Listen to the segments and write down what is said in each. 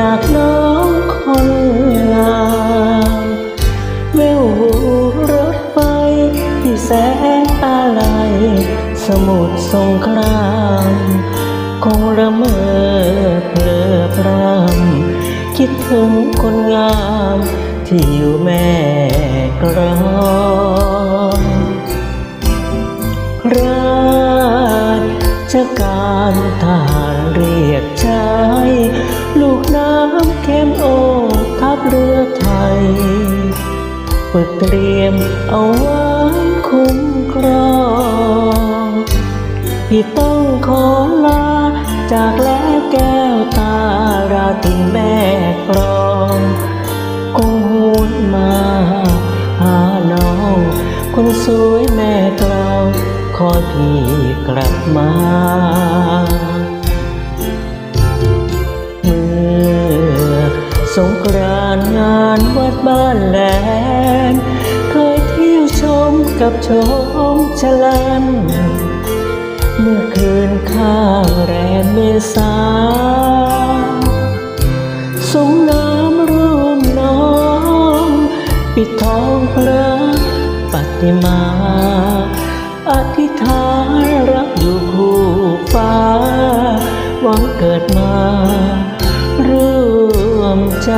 จากน้องคนงามแววรถไฟที่แสนอะไรสมุทรสงครามคงระเมอเพลอพรำคิดถึงคนงามที่อยู่แม่กลองราชการทหารเรียกใช้ ฝึกเตรียมเอาไว้คุ้มครองพี่ต้องขอลาจากแล้วแก้วตาราตินแม่กรองคงหุนมาหาน้อง คนสวยแม่กลองคอพี่กลับมาเมื่อสงกรา นงานวัดบ้านแหลมเคยเที่ยวชมกับชมชลัน เมื่อคืนข้างแรมเมษาสงน้ำร่วมน้อง ปิดทองพระปฏิมา อธิษฐานรักอยู่คู่ฟ้า หวังเกิดมา ร่วมใจ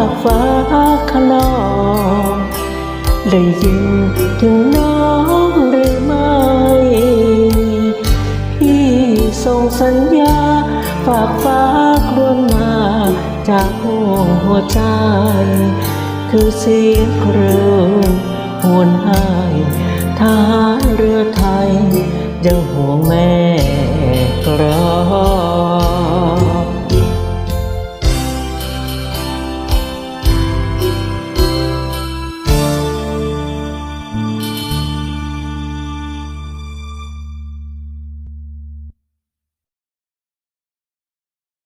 ากฟ้าขนองได้ยินถึงน้องหรือไม่ พี่ส่งสัญญาฝากฟ้าครวญมาจากหัวใจ คือเสียงครืนหวนหายทหารเรือไทย ยังห่วงแม่กรอ